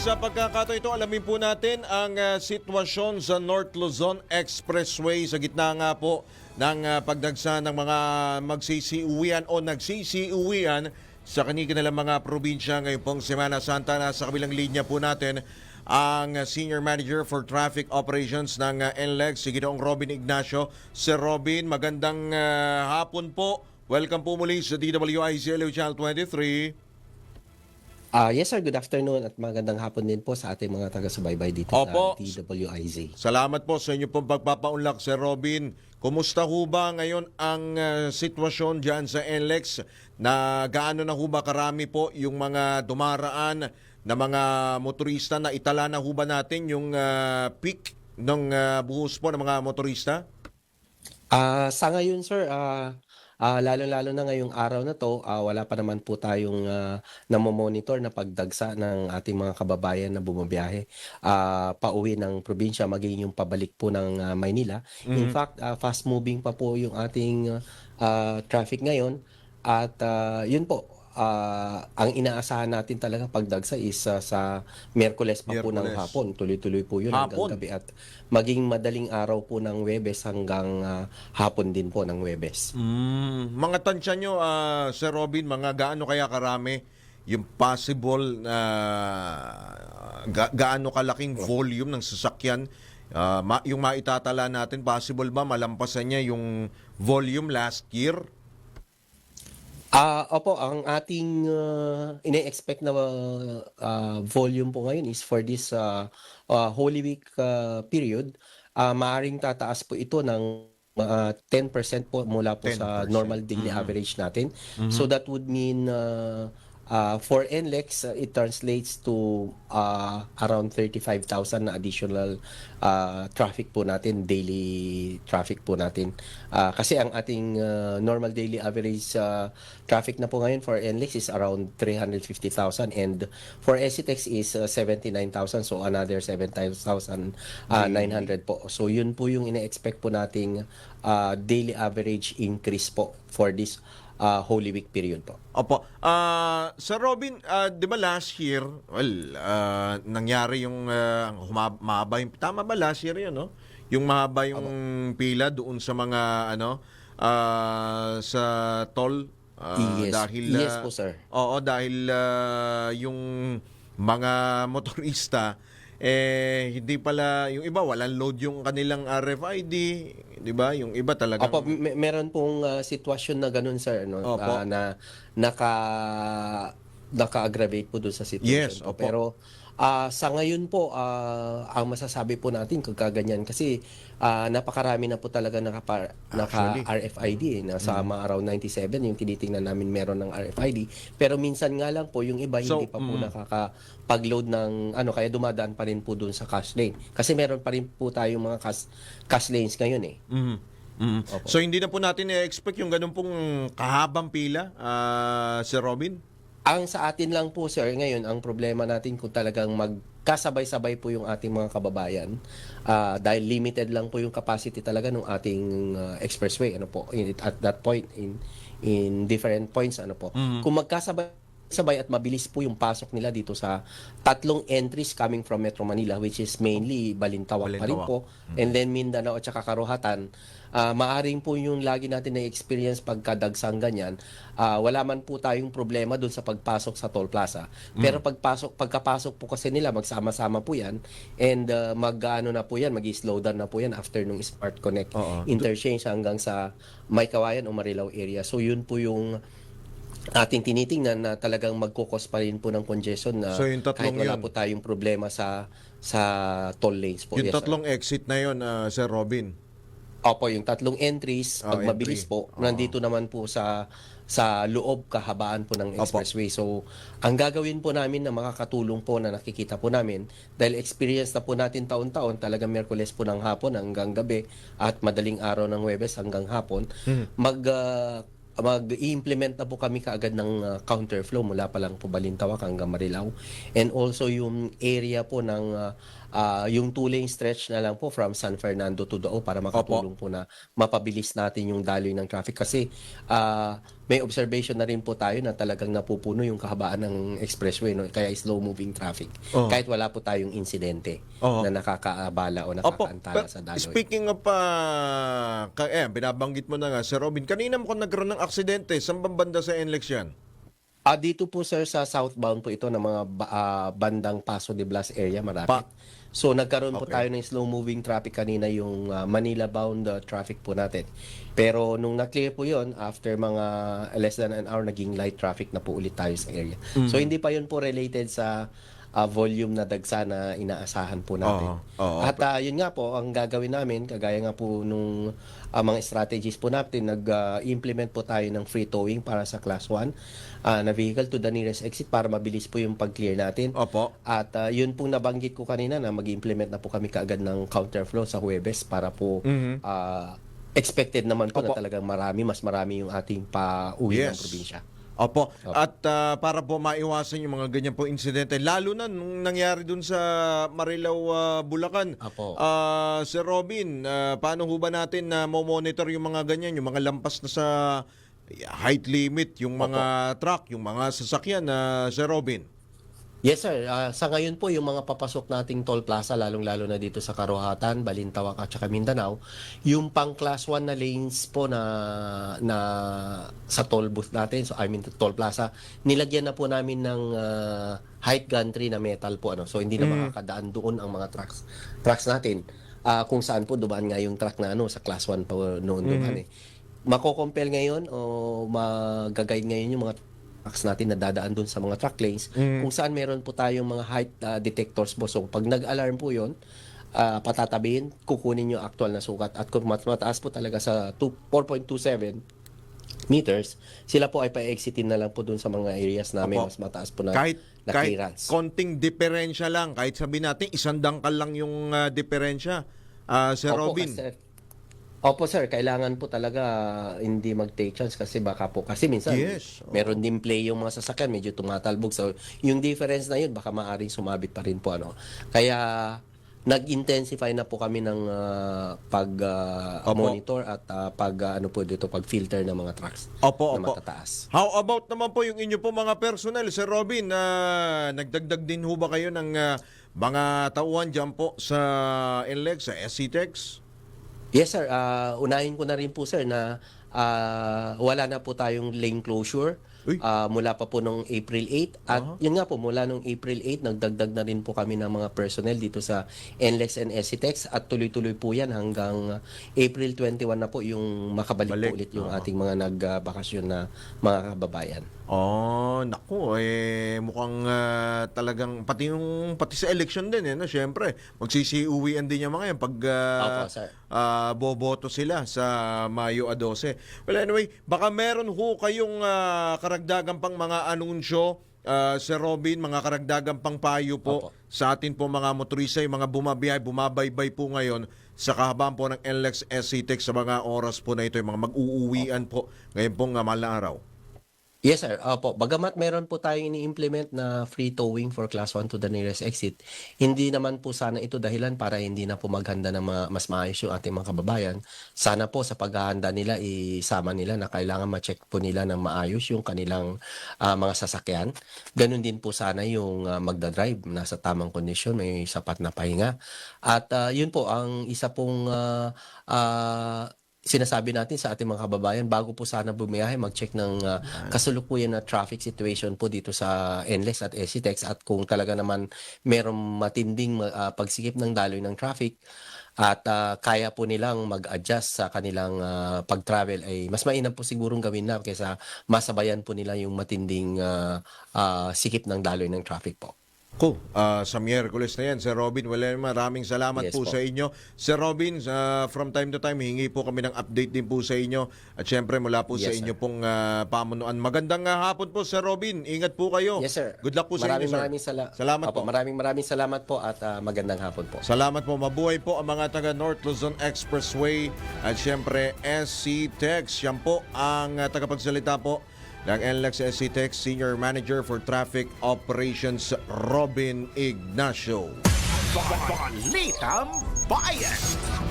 Sa pagkakataon ito, alamin po natin ang ah, sitwasyon sa North Luzon Expressway sa gitna nga po ng ah, pagdagsa ng mga magsisiuwian o nagsisiuwian sa kanilang mga probinsya ngayong pong Semana Santa. Nasa kabilang linya po natin ang Senior Manager for Traffic Operations ng ah, NLEX, si Ginoong Robin Ignacio. Sir Robin, magandang ah, hapon po. Welcome po muli sa DWIC LO Channel 23. Ah, yes sir, good afternoon at magandang hapon din po sa ating mga taga-subaybay dito Opo. sa TWIZ. Salamat po sa inyo pong pagpapaunlak, Sir Robin. Kumusta ho ba ngayon ang uh, sitwasyon dyan sa NLEX na gaano na ho ba karami po yung mga dumaraan na mga motorista na itala na ho ba natin yung uh, peak ng uh, buhos po ng mga motorista? Ah, sa ngayon sir, ah ah, lalo-lalo na ngayong araw na to, ah, wala pa naman po tayong ah, namomonitor na pagdagsa ng ating mga kababayan na bumabiyahe ah, pauwi ng probinsya. Maging yung pabalik po ng ah, Maynila. In fact, ah, fast moving pa po yung ating ah, traffic ngayon. At ah, yun po ah, ang inaasahan natin talaga pagdagsa is ah, sa Miyerkules pa po ng Miyerkules. hapon. Tuloy-tuloy po yun Hapon? hanggang gabi at maging madaling araw po ng Webes hanggang ah, hapon din po ng Webes. Mm, mga tansya nyo, ah, Sir Robin, mga gaano kaya karami yung possible na ga- gaano kalaking volume ng sasakyan ah, ma- yung maitatala natin, possible ba malampasan niya yung volume last year? Ah, opo, ang ating ah, ine-expect na ah, volume po ngayon is for this ah, ah, Holy Week ah, period, ah, maaring tataas po ito ng ah, 10% po mula po 10%. sa normal daily average natin. So that would mean uh, uh, for NLEX, uh, it translates to uh, around 35,000 na additional uh, traffic po natin, daily traffic po natin. Uh, kasi ang ating uh, normal daily average uh, traffic na po ngayon for NLEX is around 350,000 and for SCTEX is uh, 79,000 so another 7,900 po. So yun po yung ine-expect po nating uh, daily average increase po for this uh, Holy Week period po. Opo. Ah, Sir Robin, ah, 'di ba last year, well, ah, nangyari yung uh, mahaba yung tama ba last year 'yun, no? Yung mahaba yung pila doon sa mga ano ah, sa toll ah, Yes. dahil Yes ah, po, sir. Oo, dahil ah, yung mga motorista eh hindi pala yung iba walang load yung kanilang RFID, 'di ba? Yung iba talaga Opo, me- meron pong ah, sitwasyon na ganun sir no Opo. Ah, na naka naka-aggravate po doon sa sitwasyon Yes, po. opo. Pero ah, sa ngayon po ah, ang masasabi po natin kung kaganyan kasi ah, napakarami na po talaga naka naka Actually. RFID eh, nasa mga around 97 yung tinitingnan namin meron ng RFID pero minsan nga lang po yung iba So, hindi pa po mm. nakakapag-load ng ano kaya dumadaan pa rin po doon sa cash lane kasi meron pa rin po tayong mga cash, cash lanes ngayon eh Mhm. Mhm. So hindi na po natin i-expect yung ganun pong kahabang pila, ah, Sir Robin? Ang sa atin lang po sir ngayon ang problema natin kung talagang magkasabay-sabay po yung ating mga kababayan ah, dahil limited lang po yung capacity talaga ng ating ah, expressway ano po in, at that point in in different points ano po. Kung magkasabay sabay at mabilis po yung pasok nila dito sa tatlong entries coming from Metro Manila which is mainly Balintawak, pa rin Balintawak. po and then Mindanao at saka Karuhatan ah, maaring po yung lagi natin na experience pagkadagsang ganyan ah, wala man po tayong problema dun sa pagpasok sa toll plaza. Pero pagpasok pagkapasok po kasi nila magsama-sama po yan and ah, mag-ano na po yan mag-slow down na po yan after nung Smart Connect Oo. interchange hanggang sa Maykawayan o Marilao area. So yun po yung ating tinitingnan na talagang magkukos pa rin po ng congestion na So, yung tatlong kahit wala yun. po tayong problema sa sa toll lanes po. yung Yes, sir. tatlong exit na yon, ah, Sir Robin. Opo, yung tatlong entries, Oh, pag mabilis entry. po, nandito naman po sa sa loob kahabaan po ng expressway. So, ang gagawin po namin na makakatulong po na nakikita po namin, dahil experience na po natin taon-taon, talaga Merkules po ng hapon hanggang gabi at madaling araw ng Webes hanggang hapon, mag ah, mag-i-implement na po kami kaagad ng ah, counterflow mula pa lang po Balintawak hanggang Marilao. And also yung area po ng ah, ah, yung two-lane stretch na lang po from San Fernando to Dao para makatulong po na mapabilis natin yung daloy ng traffic kasi ah, may observation na rin po tayo na talagang napupuno yung kahabaan ng expressway no kaya slow moving traffic Oo. kahit wala po tayong insidente Oo. na nakakaabala o Opo, nakakaantala but sa daloy. speaking of, uh, ka, eh, binabanggit mo na nga, Sir Robin, kanina mo kung nagkaroon ng aksidente, bang banda sa NLEX yan? Ah, dito po sir sa southbound po ito ng mga ba- ah, bandang Paso de Blas area marapit. Pa- so nagkaroon po Okay. tayo ng slow moving traffic kanina yung ah, Manila bound ah, traffic po natin. Pero nung na-clear po 'yon after mga less than an hour naging light traffic na po ulit tayo sa area. Mm. So hindi pa 'yun po related sa ah, volume na dagsa na inaasahan po natin. Oo, oo. At ah, yun nga po ang gagawin namin kagaya nga po nung ah, mga strategies po natin nag-implement po tayo ng free towing para sa class 1 ah, na vehicle to the nearest exit para mabilis po yung pag-clear natin. Opo. At ah, yun pong nabanggit ko kanina na mag-implement na po kami kaagad ng counterflow sa Huwebes para po Mhm. ah, expected naman po Opo. na talagang marami, mas marami yung ating pa-uwi ng Yes. probinsya. Opo. At ah, para po maiwasan yung mga ganyan po insidente, lalo na nung nangyari dun sa Marilao, ah, Bulacan. Apo. Ah, Sir Robin, ah, paano ho ba natin na monitor yung mga ganyan, yung mga lampas na sa height limit, yung mga truck, yung mga sasakyan na Sir Robin? Yes sir, Ah, sa ngayon po yung mga papasok nating toll plaza lalong-lalo na dito sa Karuhatan, Balintawak at saka Mindanao, yung pang class 1 na lanes po na na sa toll booth natin, so I mean toll plaza, nilagyan na po namin ng ah, height gantry na metal po ano. So hindi na makakadaan doon ang mga trucks trucks natin. Ah, kung saan po dumaan nga yung truck na ano sa class 1 pa noon dumaan eh. Mako-compel ngayon o magagayad ngayon yung mga trucks natin na dadaan dun sa mga truck lanes kung saan meron po tayong mga height uh, detectors po. So pag nag-alarm po yon uh, patatabihin, kukunin yung actual na sukat at kung mat- mataas po talaga sa 2, 4.27 meters, sila po ay pa-exitin na lang po dun sa mga areas namin Opo. mas mataas po na, kahit na kahit clearance. konting diferensya lang, kahit sabi natin isang dangkal lang yung ah, diferensya, ah, Sir Opo, Robin. kasi- Opo sir, kailangan po talaga hindi mag-take chance kasi baka po kasi minsan Yes, meron din play yung mga sasakyan medyo tumatalbog so yung difference na yun baka maaring sumabit pa rin po ano. Kaya nag-intensify na po kami ng ah, pag Opo. monitor at ah, pag ah, ano po dito pag filter ng mga trucks Opo, na opo. matataas. How about naman po yung inyo po mga personnel, Sir Robin, na nagdagdag din ho ba kayo ng ah, mga tauhan dyan po sa NLEX, sa SCTEX? Yes sir, Ah, unahin ko na rin po sir na ah, wala na po tayong lane closure Uy. ah, mula pa po nung April 8 at yun nga po mula nung April 8 nagdagdag na rin po kami ng mga personnel dito sa NLEX and SCTEX at tuloy-tuloy po yan hanggang ah, April 21 na po yung makabalik Balik. po ulit yung Oo. ating mga nagbakasyon na mga kababayan. Oh, naku, eh mukhang ah, talagang pati yung pati sa election din eh, no? Syempre, magsisiuwian din yung mga yan pag Opo, sir. ah, boboto sila sa Mayo a 12. Well, anyway, baka meron ho kayong ah, karagdagan pang mga anunsyo ah, Sir Robin, mga karagdagan pang payo po Opo. sa atin po mga motorista, yung mga bumabiyahe, bumabaybay po ngayon sa kahabaan po ng NLEX SCTEX sa mga oras po na ito, yung mga mag-uuwian po ngayon pong uh, mahal na araw. Yes sir, opo. Bagamat meron po tayong ini-implement na free towing for class 1 to the nearest exit, hindi naman po sana ito dahilan para hindi na po maghanda ng mga, mas maayos yung ating mga kababayan. Sana po sa paghahanda nila, isama nila na kailangan ma-check po nila ng maayos yung kanilang ah, mga sasakyan. Ganun din po sana yung ah, magdadrive, nasa tamang kondisyon, may sapat na pahinga. At ah, yun po, ang isa pong ah, ah, sinasabi natin sa ating mga kababayan bago po sana bumiyahe mag-check ng uh, kasalukuyan na traffic situation po dito sa NLEX at SCTEX at kung talaga naman merong matinding uh, pagsikip ng daloy ng traffic at uh, kaya po nilang mag-adjust sa kanilang uh, pag-travel ay mas mainam po sigurong gawin na kaysa masabayan po nila yung matinding uh, uh, sikip ng daloy ng traffic po. Ko, ah, sa Miyerkules na yan, Sir Robin, wala maraming salamat Yes po, po. sa inyo. Sir Robin, ah, from time to time, hingi po kami ng update din po sa inyo. At syempre, mula po sa Yes, inyo sir. pong ah, pamunuan. Magandang ah, hapon po, Sir Robin. Ingat po kayo. Yes sir. Good luck po sa maraming, inyo, sir. Maraming sala- Salamat Opo, po. Maraming maraming salamat po at uh, magandang hapon po. Salamat po. Mabuhay po ang mga taga North Luzon Expressway at syempre SC Tex. Yan po ang ah, tagapagsalita po ng NLEX Tex Senior Manager for Traffic Operations Robin Ignacio. Balitang Bayan!